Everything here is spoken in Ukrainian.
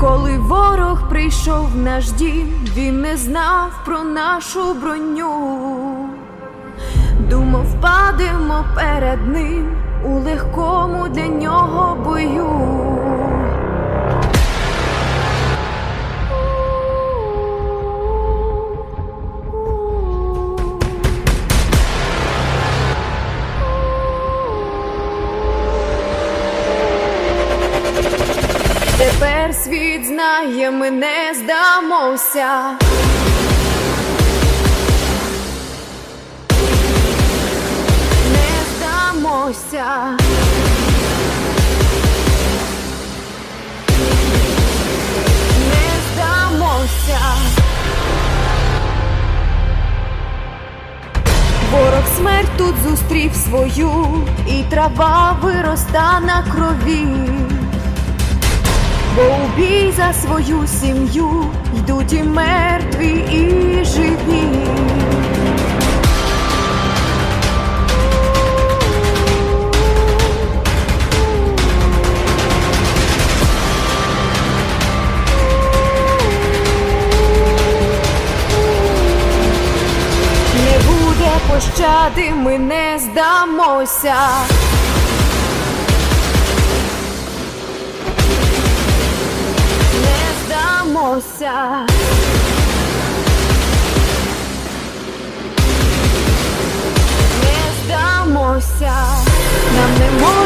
Коли ворог прийшов в наш дім, він не знав про нашу броню. Думав, падемо перед ним у легкому для нього бою. Світ знає, ми не здамося. Не здамося. Не здамося. Ворог смерть тут зустрів свою, і трава вироста на крові. Бо у бій за свою сім'ю йдуть і мертві, і живі. Пощади, ми не здамося. Здамося. Не здамося. Нам не можна.